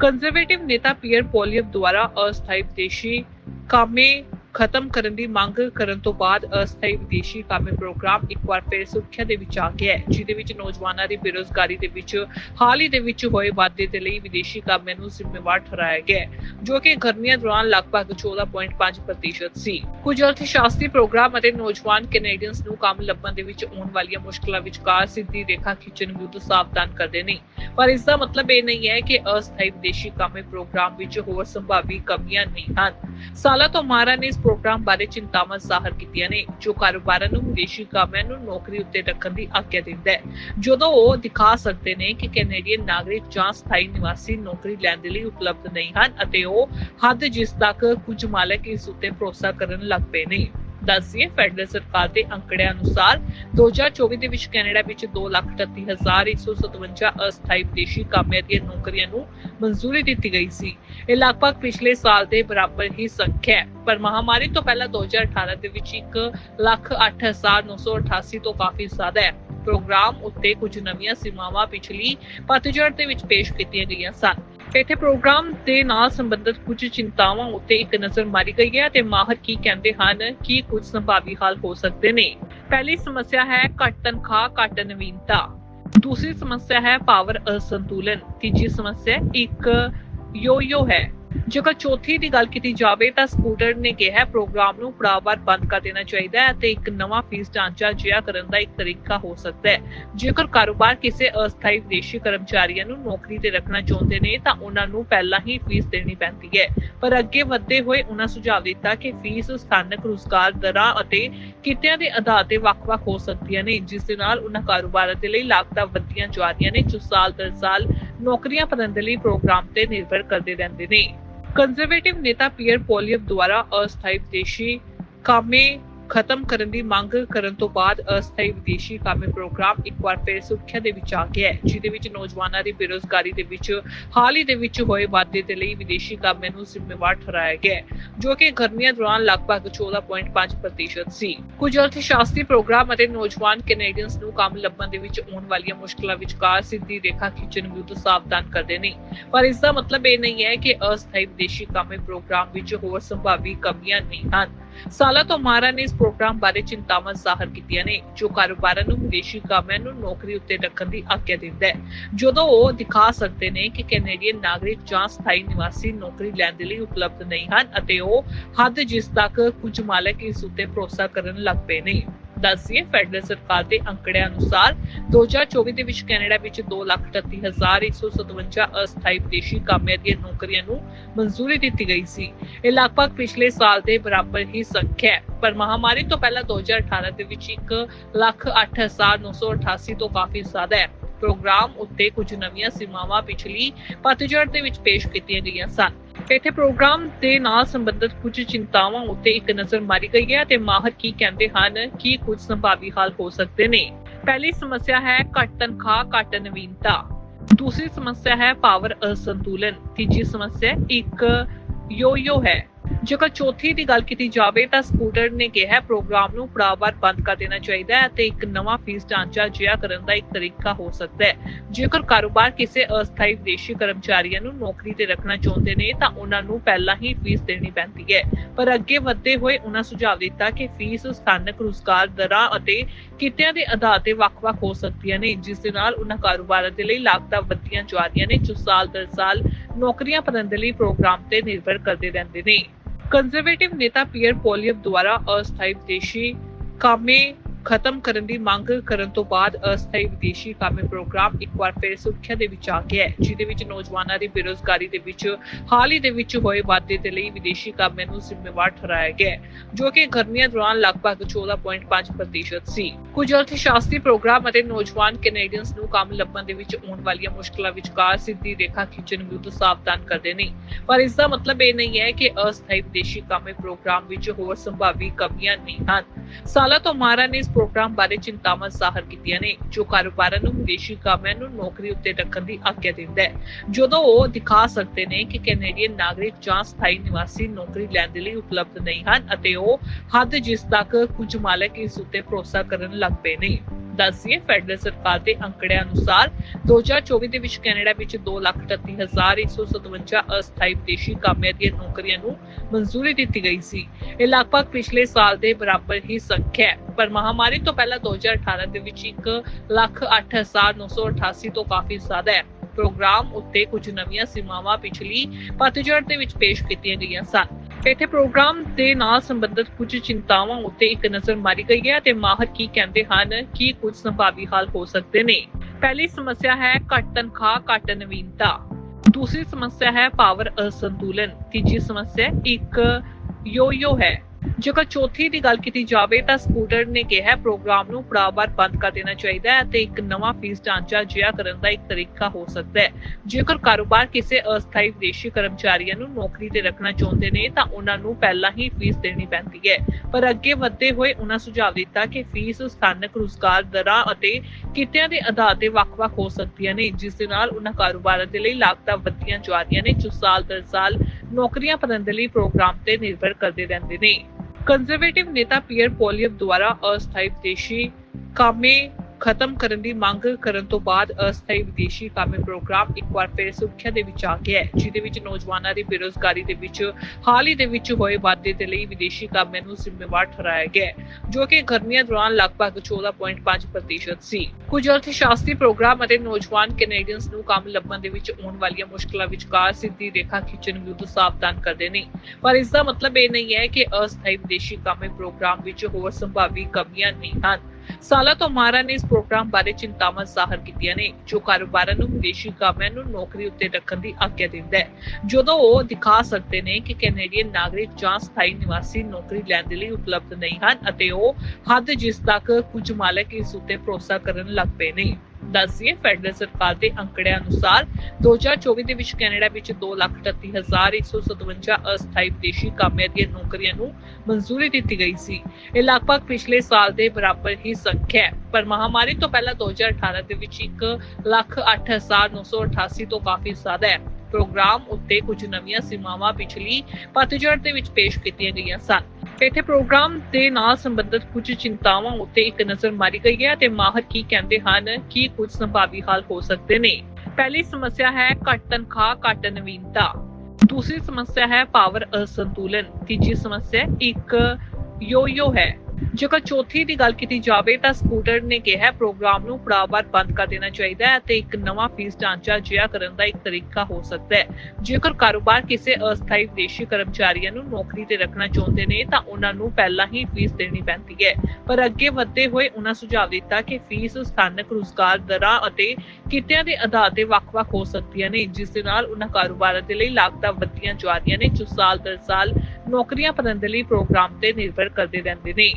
Conservative ਨੇਤਾ peer ਪੋਲੀਅਬ ਦੁਆਰਾ ਅਸਥਾਈ ਵਿਦੇਸ਼ੀ ਕਾਮੇ ਖਤਮ ਕਰਨ ਦੀ ਮੰਗ ਕਰਨ ਤੋਂ ਬਾਅਦ ਅਸਥਾਈ ਵਿਦੇਸ਼ੀ ਕਾਮੇ ਪ੍ਰੋਗਰਾਮ ਇੱਕ ਵਾਰ ਫਿਰ ਸੁਰੱਖਿਆ ਦੇ ਵਿੱਚ ਆ ਗਿਆ ਹੈ, ਜਿਹਦੇ ਵਿੱਚ ਨੌਜਵਾਨਾਂ ਦੀ ਬੇਰੋਜ਼ਗਾਰੀ ਦੇ ਵਿੱਚ, ਹਾਲ ਹੀ ਦੇ ਵਿੱਚ ਹੋਏ ਵਾਧੇ ਦੇ ਲਈ ਵਿਦੇਸ਼ੀ ਕਾਮਿਆਂ ਨੂੰ ਜ਼ਿੰਮੇਵਾਰ ਠਹਿਰਾਇਆ ਗਿਆ ਹੈ, ਜੋ ਕਿ ਗਰਮੀਆਂ ਦੌਰਾਨ ਲਗਭਗ 14.5% ਸੀ। ਕੁਝ ਅਰਥਸ਼ਾਸਤਰੀ ਪ੍ਰੋਗਰਾਮ ਅਤੇ ਨੌਜਵਾਨ ਕੈਨੇਡੀਅਨਸ ਨੂੰ ਕੰਮ ਲੱਭਣ ਦੇ ਵਿੱਚ ਆਉਣ ਵਾਲੀਆਂ ਮੁਸ਼ਕਲਾਂ ਵਿਚਕਾਰ ਸਿੱਧੀ ਰੇਖਾ ਖਿੱਚਣ ਵਿਰੁੱਧ ਸਾਵਧਾਨ ਕਰਦੇ ਨੇ। ਪਰ ਇਸ ਦਾ ਮਤਲਬ ਇਹ ਨਹੀਂ ਹੈ ਕਿ ਅਸਥਾਈ ਵਿਦੇਸ਼ੀ ਕਾਮੇ ਪ੍ਰੋਗਰਾਮ ਵਿੱਚ ਹੋਰ ਸੰਭਾਵੀ ਕਮੀਆਂ ਨਹੀਂ ਹਨ। ਸਾਲਾਂ ਤੋਂ ਮਾਰਾ ਨੇ ਇਸ ਪ੍ਰੋਗਰਾਮ ਬਾਰੇ ਚਿੰਤਾਵਾਂ ਜ਼ਾਹਰ ਕੀਤੀਆਂ ਨੇ, ਜੋ ਕਾਰੋਬਾਰਾਂ ਨੂੰ ਵਿਦੇਸ਼ੀ ਕਾਮਿਆਂ ਨੂੰ ਨੌਕਰੀ ਉੱਤੇ ਰੱਖਣ ਦੀ ਆਗਿਆ ਦਿੰਦਾ ਹੈ। ਜਦੋਂ ਉਹ ਦਿਖਾ ਸਕਦੇ ਨੇ ਕਿ ਕੈਨੇਡੀਅਨ ਨਾਗਰਿਕ ਜਾਂ ਸਥਾਈ ਨਿਵਾਸੀ ਨੌਕਰੀ ਲੈਣ ਦੇ ਲਈ ਉਪਲਬਧ ਨਹੀਂ ਹਨ ਅਤੇ ਉਹ ਹੱਦ ਜਿਸ ਤੱਕ ਕੁਝ ਮਾਲਕ ਇਸ ਉੱਤੇ ਭਰੋਸਾ ਕਰਨ ਲੱਗ ਪਏ ਨੇ। ਦੱਸੀਏ ਫੈਡਰਲ ਸਰਕਾਰ ਦੇ ਅੰਕੜਿਆਂ ਅਨੁਸਾਰ 2024 ਦੇ ਵਿੱਚ ਕੈਨੇਡਾ ਵਿੱਚ 238157 ਅਸਥਾਈ ਵਿਦੇਸ਼ੀ ਕਾਮਿਆਂ ਦੀਆਂ ਨੌਕਰੀਆਂ ਨੂੰ ਮਨਜ਼ੂਰੀ ਦਿੱਤੀ ਗਈ ਸੀ। ਇਹ ਲਗਭਗ ਪਿਛਲੇ ਸਾਲ ਦੇ ਬਰਾਬਰ ਹੀ ਸੰਖਿਆ ਹੈ, ਪਰ ਮਹਾਮਾਰੀ ਤੋਂ ਪਹਿਲਾਂ 2018 ਦੇ ਵਿੱਚ 108988 ਤੋਂ ਕਾਫੀ ਜ਼ਿਆਦਾ ਹੈ। ਪ੍ਰੋਗਰਾਮ ਉੱਤੇ ਕੁਝ ਨਵੀਆਂ ਸੀਮਾਵਾਂ ਪਿਛਲੀ ਪਤਝੜ ਦੇ ਵਿੱਚ ਪੇਸ਼ ਕੀਤੀਆਂ ਗਈਆਂ ਸਨ। ਇੱਥੇ ਪ੍ਰੋਗਰਾਮ ਦੇ ਨਾਲ ਸੰਬੰਧਿਤ ਕੁਝ ਚਿੰਤਾਵਾਂ ਉੱਤੇ ਇੱਕ ਨਜ਼ਰ ਮਾਰੀ ਗਈ ਹੈ ਤੇ ਮਾਹਰ ਕੀ ਕਹਿੰਦੇ ਹਨ, ਕਿ ਕੁਝ ਸੰਭਾਵੀ ਹੱਲ ਹੋ ਸਕਦੇ ਨੇ? ਪਹਿਲੀ ਸਮੱਸਿਆ ਹੈ ਘੱਟ ਤਨਖਾਹ, ਘੱਟ ਨਵੀਨਤਾ। ਦੂਸਰੀ ਸਮੱਸਿਆ ਹੈ ਪਾਵਰ ਅਸੰਤੁਲਨ। ਤੀਜੀ ਸਮੱਸਿਆ ਇੱਕ ਯੋ-ਯੋ ਹੈ। ਜੇਕਰ ਚੌਥੀ ਦੀ ਗੱਲ ਕੀਤੀ ਜਾਵੇ ਤਾਂ ਸਕੂਟਰ ਨੇ ਕਿਹਾ ਪ੍ਰੋਗਰਾਮ ਨੂੰ ਪੜਾਵਾਰ ਬੰਦ ਕਰ ਦੇਣਾ ਚਾਹੀਦਾ ਹੈ ਤੇ ਇੱਕ ਨਵਾਂ ਫੀਸ ਢਾਂਚਾ ਜਿਆ ਕਰਨ ਦਾ ਇੱਕ ਤਰੀਕਾ ਹੋ ਸਕਦਾ ਹੈ। ਜੇਕਰ ਕਾਰੋਬਾਰ ਕਿਸੇ ਅਸਥਾਈ ਵਿਦੇਸ਼ੀ ਕਰਮਚਾਰੀਆਂ ਨੂੰ ਨੌਕਰੀ ਤੇ ਰੱਖਣਾ ਚਾਹੁੰਦੇ ਨੇ ਤਾਂ ਉਹਨਾਂ ਨੂੰ ਪਹਿਲਾਂ ਹੀ ਫੀਸ ਦੇਣੀ ਪੈਂਦੀ ਹੈ। ਪਰ ਅੱਗੇ ਵਧਦੇ ਹੋਏ ਉਹਨਾਂ ਸੁਝਾਅ ਦਿੱਤਾ ਕਿ ਫੀਸ ਸਥਾਨਕ ਰੁਜ਼ਗਾਰ ਦਰਾਂ ਅਤੇ ਕਿੱਤਿਆਂ ਦੇ ਆਧਾਰ ਤੇ ਵੱਖ-ਵੱਖ ਹੋ ਸਕਦੀਆਂ ਨੇ, ਜਿਸ ਦੇ ਨਾਲ ਉਹਨਾਂ ਕਾਰੋਬਾਰਾਂ ਦੇ ਲਈ ਲਾਗਤਾਂ ਵਧੀਆਂ ਜਾ ਰਹੀਆਂ ਨੇ ਜੋ ਸਾਲ ਦਰ ਸਾਲ ਨੌਕਰੀਆਂ ਭਰਨ ਦੇ ਲਈ ਪ੍ਰੋਗਰਾਮ ਤੇ ਨਿਰਭਰ ਕਰਦੇ ਰਹਿੰਦੇ ਨੇ। ਕੰਜ਼ਰਵੇਟਿਵ ਨੇਤਾ ਪੀਅਰ ਪੋਲੀਅਬ ਦੁਆਰਾ ਅਸਥਾਈ ਵਿਦੇਸ਼ੀ ਕਾਮੇ ਖਤਮ ਕਰਨ ਦੀ ਮੰਗ ਕਰਨ ਤੋਂ ਬਾਅਦ ਅਸਥਾਈ ਵਿਦੇਸ਼ੀ ਕਾਮੇ ਪ੍ਰੋਗਰਾਮ ਇੱਕ ਵਾਰ ਫਿਰ ਸੁਰੱਖਿਆ ਦੇ ਵਿੱਚ ਆ ਗਿਆ ਹੈ, ਜਿਹਦੇ ਵਿੱਚ ਨੌਜਵਾਨਾਂ ਦੀ ਬੇਰੋਜ਼ਗਾਰੀ ਦੇ ਵਿੱਚ, ਹਾਲ ਹੀ ਦੇ ਵਿੱਚ ਹੋਏ ਵਾਧੇ ਦੇ ਲਈ ਵਿਦੇਸ਼ੀ ਕਾਮਿਆਂ ਨੂੰ ਜ਼ਿੰਮੇਵਾਰ ਠਹਿਰਾਇਆ ਗਿਆ ਜੋ ਕਿ ਗਰਮੀਆਂ ਦੌਰਾਨ ਲਗਭਗ 14.5% ਸੀ। ਕੁਝ ਅਰਥਸ਼ਾਸਤਰੀ ਪ੍ਰੋਗਰਾਮ ਅਤੇ ਨੌਜਵਾਨ ਕੈਨੇਡੀਅਨਸ ਨੂੰ ਕੰਮ ਲੱਭਣ ਦੇ ਵਿੱਚ ਆਉਣ ਵਾਲੀਆਂ ਮੁਸ਼ਕਲਾਂ ਵਿਚਕਾਰ ਸਿੱਧੀ ਰੇਖਾ ਖਿੱਚਣ ਵਿਰੁੱਧ ਸਾਵਧਾਨ ਕਰਦੇ ਨੇ। ਪਰ ਇਸ ਦਾ ਮਤਲਬ ਇਹ ਨਹੀਂ ਹੈ ਕਿ ਅਸਥਾਈ ਵਿਦੇਸ਼ੀ ਕਾਮੇ ਪ੍ਰੋਗਰਾਮ ਵਿੱਚ ਹੋਰ ਸੰਭਾਵੀ ਕਮੀਆਂ ਨਹੀਂ ਹਨ। ਸਾਲਾਂ ਤੋਂ ਮਾਰਾ ਨੇ ਇਸ ਪ੍ਰੋਗਰਾਮ ਬਾਰੇ ਚਿੰਤਾਵਾਂ ਜ਼ਾਹਰ ਕੀਤੀਆਂ ਨੇ, ਜੋ ਕਾਰੋਬਾਰਾਂ ਨੂੰ ਵਿਦੇਸ਼ੀ ਕਾਮਿਆਂ ਨੂੰ ਨੌਕਰੀ ਉੱਤੇ ਰੱਖਣ ਦੀ ਆਗਿਆ ਦਿੰਦਾ ਹੈ। ਜਦੋਂ ਉਹ ਦਿਖਾ ਸਕਦੇ ਨੇ ਕਿ ਕੈਨੇਡੀਅਨ ਨਾਗਰਿਕ ਜਾਂ ਸਥਾਈ ਨਿਵਾਸੀ ਨੌਕਰੀ ਲੈਣ ਦੇ ਲਈ ਉਪਲਬਧ ਨਹੀਂ ਹਨ ਅਤੇ ਉਹ ਹੱਦ ਜਿਸ ਤੱਕ ਕੁਝ ਮਾਲਕ ਇਸ ਉੱਤੇ ਭਰੋਸਾ ਕਰਨ ਲੱਗ ਪਏ ਨੇ। ਦੱਸੀਏ ਫੈਡਰਲ ਸਰਕਾਰ ਦੇ ਅੰਕੜਿਆਂ ਅਨੁਸਾਰ 2024 ਦੇ ਵਿੱਚ ਕੈਨੇਡਾ ਵਿੱਚ 238157 ਅਸਥਾਈ ਵਿਦੇਸ਼ੀ ਕਾਮਿਆਂ ਦੀਆਂ ਨੌਕਰੀਆਂ ਨੂੰ ਮਨਜ਼ੂਰੀ ਦਿੱਤੀ ਗਈ ਸੀ। ਇਹ ਲਗਭਗ ਪਿਛਲੇ ਸਾਲ ਦੇ ਬਰਾਬਰ ਹੀ ਸੰਖਿਆ ਹੈ, ਪਰ ਮਹਾਮਾਰੀ ਤੋਂ ਪਹਿਲਾਂ 2018 ਦੇ ਵਿੱਚ 108988 ਤੋਂ ਕਾਫੀ ਜ਼ਿਆਦਾ ਹੈ। ਪ੍ਰੋਗਰਾਮ ਉੱਤੇ ਕੁਝ ਨਵੀਆਂ ਸੀਮਾਵਾਂ ਪਿਛਲੀ ਪਤਝੜ ਦੇ ਵਿੱਚ ਪੇਸ਼ ਕੀਤੀਆਂ ਗਈਆਂ ਸਨ। ਇੱਥੇ ਪ੍ਰੋਗਰਾਮ ਦੇ ਨਾਲ ਸੰਬੰਧਿਤ ਕੁਝ ਚਿੰਤਾਵਾਂ ਉੱਤੇ ਇੱਕ ਨਜ਼ਰ ਮਾਰੀ ਗਈ ਹੈ ਤੇ ਮਾਹਰ ਕੀ ਕਹਿੰਦੇ ਹਨ, ਕਿ ਕੁਝ ਸੰਭਾਵੀ ਹੱਲ ਹੋ ਸਕਦੇ ਨੇ? ਪਹਿਲੀ ਸਮੱਸਿਆ ਹੈ ਘੱਟ ਤਨਖਾਹ, ਘੱਟ ਨਵੀਨਤਾ। ਦੂਸਰੀ ਸਮੱਸਿਆ ਹੈ ਪਾਵਰ ਅਸੰਤੁਲਨ। ਤੀਜੀ ਸਮੱਸਿਆ ਇੱਕ ਯੋ-ਯੋ ਹੈ। ਜੇਕਰ ਚੌਥੀ ਦੀ ਗੱਲ ਕੀਤੀ ਜਾਵੇ ਤਾਂ ਸਕੂਟਰ ਨੇ ਕਿਹਾ ਪ੍ਰੋਗਰਾਮ ਨੂੰ ਪੜਾਵਾਰ ਬੰਦ ਕਰ ਦੇਣਾ ਚਾਹੀਦਾ ਹੈ ਤੇ ਇੱਕ ਨਵਾਂ ਫੀਸ ਢਾਂਚਾ ਜਿਆ ਕਰਨ ਦਾ ਇੱਕ ਤਰੀਕਾ ਹੋ ਸਕਦਾ ਹੈ। ਜੇਕਰ ਕਾਰੋਬਾਰ ਕਿਸੇ ਅਸਥਾਈ ਵਿਦੇਸ਼ੀ ਕਰਮਚਾਰੀਆਂ ਨੂੰ ਨੌਕਰੀ ਤੇ ਰੱਖਣਾ ਚਾਹੁੰਦੇ ਨੇ ਤਾਂ ਉਹਨਾਂ ਨੂੰ ਪਹਿਲਾਂ ਹੀ ਫੀਸ ਦੇਣੀ ਪੈਂਦੀ ਹੈ। ਪਰ ਅੱਗੇ ਵਧਦੇ ਹੋਏ ਉਹਨਾਂ ਸੁਝਾਅ ਦਿੱਤਾ ਕਿ ਫੀਸ ਸਥਾਨਕ ਰੁਜ਼ਗਾਰ ਦਰਾਂ ਅਤੇ ਕਿੱਤਿਆਂ ਦੇ ਆਧਾਰ ਤੇ ਵੱਖ-ਵੱਖ ਹੋ ਸਕਦੀਆਂ ਨੇ, ਜਿਸ ਦੇ ਨਾਲ ਉਹਨਾਂ ਕਾਰੋਬਾਰਾਂ ਦੇ ਲਈ ਲਾਗਤਾਂ ਵਧੀਆਂ ਜਾ ਰਹੀਆਂ ਨੇ, ਜੋ ਸਾਲ ਦਰ ਸਾਲ ਨੌਕਰੀਆਂ ਭਰਨ ਦੇ ਲਈ ਪ੍ਰੋਗਰਾਮ ਤੇ ਨਿਰਭਰ ਕਰਦੇ ਰਹਿੰਦੇ ਨੇ। ਕੰਜ਼ਰਵੇਟਿਵ ਨੇਤਾ ਪੀਅਰ ਪੋਲੀਅਬ ਦੁਆਰਾ ਅਸਥਾਈ ਵਿਦੇਸ਼ੀ ਕਾਮੇ ਖਤਮ ਕਰਨ ਦੀ ਮੰਗ ਕਰਨ ਤੋਂ ਬਾਅਦ ਅਸਥਾਈ ਵਿਦੇਸ਼ੀ ਕਾਮੇ ਪ੍ਰੋਗਰਾਮ ਇੱਕ ਵਾਰ ਫਿਰ ਸੁਰੱਖਿਆ ਦੇ ਵਿੱਚ ਆ ਗਿਆ ਹੈ, ਜਿਹਦੇ ਵਿੱਚ ਨੌਜਵਾਨਾਂ ਦੀ ਬੇਰੋਜ਼ਗਾਰੀ ਦੇ ਵਿੱਚ, ਹਾਲ ਹੀ ਦੇ ਵਿੱਚ ਹੋਏ ਵਾਧੇ ਦੇ ਲਈ ਵਿਦੇਸ਼ੀ ਕਾਮਿਆਂ ਨੂੰ ਜ਼ਿੰਮੇਵਾਰ ਠਹਿਰਾਇਆ ਗਿਆ ਜੋ ਕਿ ਗਰਮੀਆਂ ਦੌਰਾਨ ਲਗਭਗ 14.5% ਸੀ। ਕੁਝ ਅਰਥਸ਼ਾਸਤਰੀ ਪ੍ਰੋਗਰਾਮ ਅਤੇ ਨੌਜਵਾਨ ਕੈਨੇਡੀਅਨਸ ਨੂੰ ਕੰਮ ਲੱਭਣ ਦੇ ਵਿੱਚ ਆਉਣ ਵਾਲੀਆਂ ਮੁਸ਼ਕਲਾਂ ਵਿਚਕਾਰ ਸਿੱਧੀ ਰੇਖਾ ਖਿੱਚਣ ਵਿਰੁੱਧ ਸਾਵਧਾਨ ਕਰਦੇ ਨੇ। ਪਰ ਇਸ ਦਾ ਮਤਲਬ ਇਹ ਨਹੀਂ ਹੈ ਕਿ ਅਸਥਾਈ ਵਿਦੇਸ਼ੀ ਕਾਮੇ ਪ੍ਰੋਗਰਾਮ ਵਿੱਚ ਹੋਰ ਸੰਭਾਵੀ ਕਮੀਆਂ ਨਹੀਂ ਹਨ। ਸਾਲਾਂ ਤੋਂ ਮਾਰਾ ਨੇ ਇਸ ਪ੍ਰੋਗਰਾਮ ਬਾਰੇ ਚਿੰਤਾਵਾਂ ਜ਼ਾਹਰ ਕੀਤੀਆਂ ਨੇ, ਜੋ ਕਾਰੋਬਾਰਾਂ ਨੂੰ ਵਿਦੇਸ਼ੀ ਕਾਮਿਆਂ ਨੂੰ ਨੌਕਰੀ ਉੱਤੇ ਰੱਖਣ ਦੀ ਆਗਿਆ ਦਿੰਦਾ ਹੈ। ਜਦੋਂ ਉਹ ਦਿਖਾ ਸਕਦੇ ਨੇ ਕਿ ਕੈਨੇਡੀਅਨ ਨਾਗਰਿਕ ਜਾਂ ਸਥਾਈ ਨਿਵਾਸੀ ਨੌਕਰੀ ਲੈਣ ਦੇ ਲਈ ਉਪਲਬਧ ਨਹੀਂ ਹਨ ਅਤੇ ਉਹ ਹੱਦ ਜਿਸ ਤੱਕ ਕੁਝ ਮਾਲਕ ਇਸ ਉੱਤੇ ਭਰੋਸਾ ਕਰਨ ਲੱਗ ਪਏ ਨੇ। ਦੱਸਿਏ ਫੈਡਰਲ ਸਰਕਾਰ ਦੇ ਅੰਕੜਿਆਂ ਅਨੁਸਾਰ 2024 ਦੇ ਵਿੱਚ ਕੈਨੇਡਾ ਵਿੱਚ 238157 ਅਸਥਾਈ ਵਿਦੇਸ਼ੀ ਕਾਮਿਆਂ ਦੀਆਂ ਨੌਕਰੀਆਂ ਨੂੰ ਮਨਜ਼ੂਰੀ ਦਿੱਤੀ ਗਈ ਸੀ। ਇਹ ਲਗਭਗ ਪਿਛਲੇ ਸਾਲ ਦੇ ਬਰਾਬਰ ਹੀ ਸੰਖਿਆ ਹੈ। ਪਰ ਮਹਾਮਾਰੀ ਤੋਂ ਪਹਿਲਾਂ 2018 ਦੇ ਵਿੱਚ 108988 ਤੋਂ ਕਾਫੀ ਜ਼ਿਆਦਾ ਹੈ। ਪ੍ਰੋਗਰਾਮ ਉੱਤੇ ਕੁਝ ਨਵੀਆਂ ਸੀਮਾਵਾਂ ਪਿਛਲੀ ਪਤਝੜ ਦੇ ਵਿੱਚ ਪੇਸ਼ ਕੀਤੀਆਂ ਗਈਆਂ ਸਨ। ਇੱਥੇ ਪ੍ਰੋਗਰਾਮ ਦੇ ਨਾਲ ਸੰਬੰਧਿਤ ਕੁਝ ਚਿੰਤਾਵਾਂ ਉੱਤੇ ਇੱਕ ਨਜ਼ਰ ਮਾਰੀ ਗਈ ਹੈ ਤੇ ਮਾਹਰ ਕੀ ਕਹਿੰਦੇ ਹਨ, ਕਿ ਕੁਝ ਸੰਭਾਵੀ ਹੱਲ ਹੋ ਸਕਦੇ ਨੇ? ਪਹਿਲੀ ਸਮੱਸਿਆ ਹੈ ਘੱਟ ਤਨਖਾਹ, ਘੱਟ ਨਵੀਨਤਾ। ਦੂਸਰੀ ਸਮੱਸਿਆ ਹੈ ਪਾਵਰ ਅਸੰਤੁਲਨ। ਤੀਜੀ ਸਮੱਸਿਆ ਇੱਕ ਯੋ-ਯੋ ਹੈ। ਜੇਕਰ ਚੌਥੀ ਦੀ ਗੱਲ ਕੀਤੀ ਜਾਵੇ ਤਾਂ ਸਕੂਟਰ ਨੇ ਕਿਹਾ ਪ੍ਰੋਗਰਾਮ ਨੂੰ ਪੜਾਅਵਾਰ ਬੰਦ ਕਰ ਦੇਣਾ ਚਾਹੀਦਾ ਹੈ ਤੇ ਇੱਕ ਨਵਾਂ ਫੀਸ ਢਾਂਚਾ ਜਿਆ ਕਰਨ ਦਾ ਇੱਕ ਤਰੀਕਾ ਹੋ ਸਕਦਾ ਹੈ। ਜੇਕਰ ਕਾਰੋਬਾਰ ਕਿਸੇ ਅਸਥਾਈ ਵਿਦੇਸ਼ੀ ਕਰਮਚਾਰੀਆਂ ਨੂੰ ਨੌਕਰੀ ਤੇ ਰੱਖਣਾ ਚਾਹੁੰਦੇ ਨੇ ਤਾਂ ਉਹਨਾਂ ਨੂੰ ਪਹਿਲਾਂ ਹੀ ਫੀਸ ਦੇਣੀ ਪੈਂਦੀ ਹੈ। ਪਰ ਅੱਗੇ ਵਧਦੇ ਹੋਏ ਉਹਨਾਂ ਸੁਝਾਅ ਦਿੱਤਾ ਕਿ ਫੀਸ ਸਥਾਨਕ ਰੁਜ਼ਗਾਰ ਦਰਾਂ ਅਤੇ ਕਿੱਤਿਆਂ ਦੇ ਆਧਾਰ ਤੇ ਵੱਖ-ਵੱਖ ਹੋ ਸਕਦੀਆਂ ਨੇ, ਜਿਸ ਦੇ ਨਾਲ ਉਹਨਾਂ ਕਾਰੋਬਾਰਾਂ ਦੇ ਲਈ ਲਾਗਤਾਂ ਵਧੀਆਂ ਜਾ ਰਹੀਆਂ ਨੇ ਜੋ ਸਾਲ ਦਰ ਸਾਲ ਨੌਕਰੀਆਂ ਭਰਨ ਦੇ ਲਈ ਪ੍ਰੋਗਰਾਮ ਤੇ ਨਿਰਭਰ ਕਰਦੇ ਰਹਿੰਦੇ ਨੇ। ਕੰਜ਼ਰਵੇਟਿਵ ਨੇਤਾ ਪੀਅਰ ਪੋਲੀਅਮ ਦੁਆਰਾ ਅਸਥਾਈ ਵਿਦੇਸ਼ੀ ਕਾਮੇ ਖਤਮ ਕਰਨ ਦੀ ਮੰਗ ਕਰਨ ਤੋਂ ਬਾਅਦ ਅਸਥਾਈ ਵਿਦੇਸ਼ੀ ਕਾਮੇ ਪ੍ਰੋਗਰਾਮ ਇੱਕ ਵਾਰ ਫਿਰ ਸੁਰੱਖਿਆ ਦੇ ਵਿੱਚ ਆ ਗਿਆ ਹੈ, ਜਿਹਦੇ ਵਿੱਚ ਨੌਜਵਾਨਾਂ ਦੀ ਬੇਰੋਜ਼ਗਾਰੀ ਦੇ ਵਿੱਚ, ਹਾਲ ਹੀ ਦੇ ਵਿੱਚ ਹੋਏ ਵਾਧੇ ਦੇ ਲਈ ਵਿਦੇਸ਼ੀ ਕਾਮੇ ਨੂੰ ਜ਼ਿੰਮੇਵਾਰ ਠਹਿਰਾਇਆ ਗਿਆ ਜੋ ਕਿ ਗਰਮੀਆਂ ਦੌਰਾਨ ਲਗਭਗ 14.5% ਸੀ। ਕੁਝ ਅਰਥਸ਼ਾਸਤਰੀ ਪ੍ਰੋਗਰਾਮ ਅਤੇ ਨੌਜਵਾਨ ਕੈਨੇਡੀਅਨਸ ਨੂੰ ਕੰਮ ਲੱਭਣ ਦੇ ਵਿੱਚ ਆਉਣ ਵਾਲੀਆਂ ਮੁਸ਼ਕਲਾਂ ਵਿਚਕਾਰ ਸਿੱਧੀ ਰੇਖਾ ਖਿੱਚਣ ਵਿਰੁੱਧ ਸਾਵਧਾਨ ਕਰਦੇ ਨੇ। ਪਰ ਇਸ ਦਾ ਮਤਲਬ ਇਹ ਨਹੀਂ ਹੈ ਕਿ ਅਸਥਾਈ ਵਿਦੇਸ਼ੀ ਕਾਮੇ ਪ੍ਰੋਗਰਾਮ ਵਿੱਚ ਹੋਰ ਸੰਭਾਵੀ ਕਮੀਆਂ ਨਹੀਂ ਹਨ। ਸਾਲਾਂ ਤੋਂ ਮਾਰਾ ਨੇ ਇਸ ਪ੍ਰੋਗਰਾਮ ਬਾਰੇ ਚਿੰਤਾਵਾਂ ਜ਼ਾਹਰ ਕੀਤੀਆਂ ਨੇ, ਜੋ ਕਾਰੋਬਾਰਾਂ ਨੂੰ ਵਿਦੇਸ਼ੀ ਕਾਮਿਆਂ ਨੂੰ ਨੌਕਰੀ ਉੱਤੇ ਰੱਖਣ ਦੀ ਆਗਿਆ ਦਿੰਦਾ ਹੈ। ਜਦੋਂ ਉਹ ਦਿਖਾ ਸਕਦੇ ਨੇ ਕਿ ਕੈਨੇਡੀਅਨ ਨਾਗਰਿਕ ਜਾਂ ਸਥਾਈ ਨਿਵਾਸੀ ਨੌਕਰੀ ਲੈਣ ਦੇ ਲਈ ਉਪਲਬਧ ਨਹੀਂ ਹਨ ਅਤੇ ਉਹ ਹੱਦ ਜਿਸ ਤੱਕ ਕੁਝ ਮਾਲਕ ਇਸ ਉੱਤੇ ਭਰੋਸਾ ਕਰਨ ਲੱਗ ਪਏ ਨੇ। ਦੱਸਿਏ ਫੈਡਰਲ ਸਰਕਾਰ ਦੇ ਅੰਕੜਿਆਂ ਅਨੁਸਾਰ 2024 ਦੇ ਵਿੱਚ ਕੈਨੇਡਾ ਵਿੱਚ 238157 ਅਸਥਾਈ ਵਿਦੇਸ਼ੀ ਕਾਮਿਆਂ ਦੀਆਂ ਨੌਕਰੀਆਂ ਨੂੰ ਮਨਜ਼ੂਰੀ ਦਿੱਤੀ ਗਈ ਸੀ। ਇਹ ਲਗਭਗ ਪਿਛਲੇ ਸਾਲ ਦੇ ਬਰਾਬਰ ਹੀ ਸੰਖਿਆ ਹੈ, ਪਰ ਮਹਾਮਾਰੀ ਤੋਂ ਪਹਿਲਾਂ 2018 ਦੇ ਵਿੱਚ 108988 ਤੋਂ ਕਾਫੀ ਜ਼ਿਆਦਾ ਹੈ। ਪ੍ਰੋਗਰਾਮ ਉੱਤੇ ਕੁਝ ਨਵੀਆਂ ਸੀਮਾਵਾਂ ਪਿਛਲੀ ਪਤਝੜ ਦੇ ਵਿੱਚ ਪੇਸ਼ ਕੀਤੀਆਂ ਗਈਆਂ ਸਨ। ਇੱਥੇ ਪ੍ਰੋਗਰਾਮ ਦੇ ਨਾਲ ਸੰਬੰਧਿਤ ਕੁਝ ਚਿੰਤਾਵਾਂ ਉੱਤੇ ਇੱਕ ਨਜ਼ਰ ਮਾਰੀ ਗਈ ਹੈ ਤੇ ਮਾਹਰ ਕੀ ਕਹਿੰਦੇ ਹਨ, ਕਿ ਕੁਝ ਸੰਭਾਵੀ ਹਾਲ ਹੋ ਸਕਦੇ ਨੇ? ਪਹਿਲੀ ਸਮੱਸਿਆ ਹੈ ਘੱਟ ਤਨਖਾਹ, ਘੱਟ ਨਵੀਨਤਾ। ਦੂਸਰੀ ਸਮੱਸਿਆ ਹੈ ਪਾਵਰ ਅਸੰਤੁਲਨ। ਤੀਜੀ ਸਮੱਸਿਆ ਇੱਕ ਯੋ-ਯੋ ਹੈ। ਜੇਕਰ ਚੌਥੀ ਦੀ ਗੱਲ ਕੀਤੀ ਜਾਵੇ ਤਾਂ ਸਕੂਟਰ ਨੇ ਕਿਹਾ ਪ੍ਰੋਗਰਾਮ ਨੂੰ ਪੜਾਅਵਾਰ ਬੰਦ ਕਰ ਦੇਣਾ ਚਾਹੀਦਾ ਹੈ ਤੇ ਇੱਕ ਨਵਾਂ ਫੀਸ ਢਾਂਚਾ ਜਿਆ ਕਰਨ ਦਾ ਇੱਕ ਤਰੀਕਾ ਹੋ ਸਕਦਾ ਹੈ। ਜੇਕਰ ਕਾਰੋਬਾਰ ਕਿਸੇ ਅਸਥਾਈ ਵਿਦੇਸ਼ੀ ਕਰਮਚਾਰੀਆਂ ਨੂੰ ਨੌਕਰੀ ਤੇ ਰੱਖਣਾ ਚਾਹੁੰਦੇ ਨੇ ਤਾਂ ਉਹਨਾਂ ਨੂੰ ਪਹਿਲਾਂ ਹੀ ਫੀਸ ਦੇਣੀ ਪੈਂਦੀ ਹੈ। ਪਰ ਅੱਗੇ ਵਧਦੇ ਹੋਏ ਉਹਨਾਂ ਸੁਝਾਅ ਦਿੱਤਾ ਕਿ ਫੀਸ ਸਥਾਨਕ ਰੁਜ਼ਗਾਰ ਦਰਾਂ ਅਤੇ ਕਿੱਤਿਆਂ ਦੇ ਆਧਾਰ ਤੇ ਵੱਖ-ਵੱਖ ਹੋ ਸਕਦੀਆਂ ਨੇ, ਜਿਸ ਦੇ ਨਾਲ ਉਹਨਾਂ ਕਾਰੋਬਾਰਾਂ ਦੇ ਲਈ ਲਾਗਤਾਂ ਵਧੀਆਂ ਜਾ ਰਹੀਆਂ ਨੇ, ਜੋ ਸਾਲ ਦਰ ਸਾਲ ਨੌਕਰੀਆਂ ਭਰਨ ਦੇ ਲਈ ਪ੍ਰੋਗਰਾਮ ਤੇ ਨਿਰਭਰ ਕਰਦੇ ਰਹਿੰਦੇ ਨੇ।